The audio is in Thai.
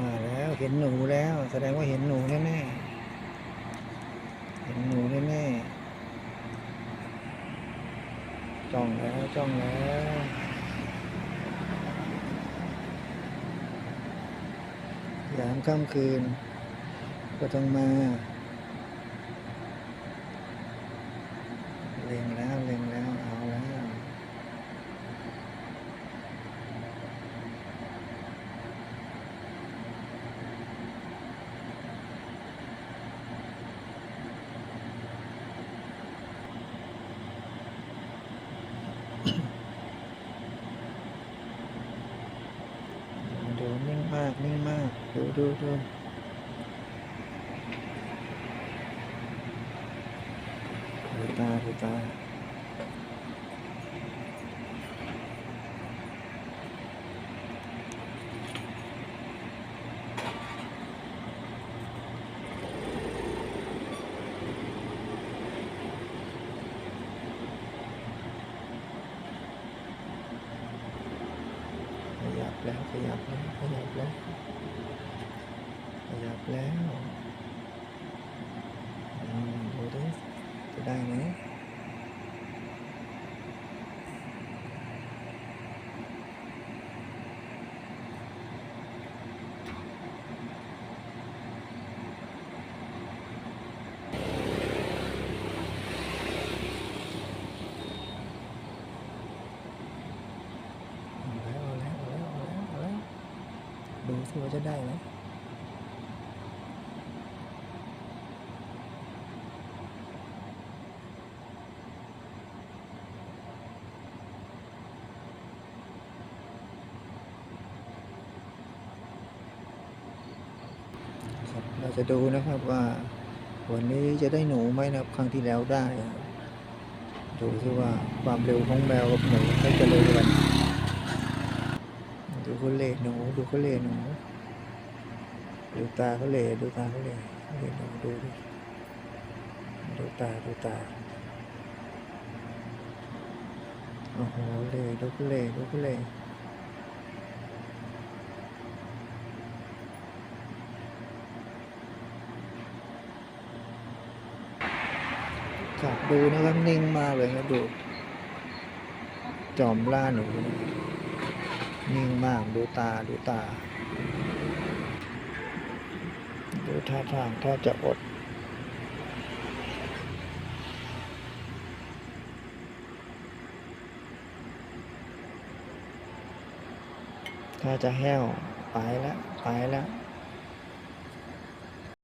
มาแล้วเห็นหนูแล้ว แสดงว่าเห็นหนูแน่ๆเห็นหนูแน่ๆจ้องแล้วจ้องแล้วยามค่ำคืน ก็ต้องมาเล็งแล้วเล็งแล้วเอาแล้ว ดูนิ่งมากนิ่งมากดูดูดูดูตาดูตาข ยับแล้วขยับแล้วขยับแล้วขยับแล้วอืมดูดิจะได้ไหมเอาแล้วเอาแล้วเอาแล้วเอาแล้วเอาแล้ว ดูสิว่าจะได้ไหมครับเราจะดูนะครับว่าวันนี้จะได้หนูไหมนะครับครั้งที่แล้วได้ ดูซิว่าความเร็วของแมวกับหนูใครจะเร็วกัน หนูดูเขาเล่หนูดูตาเขาเล่ดูตาเขาเล่เลหนูดูดิดูตาดูตาโอ้โหเล่ดูเขาเล่ดูเขาเล่ครับดูนะครับนิ่งมากเลยครับดูจอมล่าหนู นิ่งมากดูตาดูตา ดูท่าทางถ้าจะอด ถ้าจะแห้วไปแล้วไปแล้ว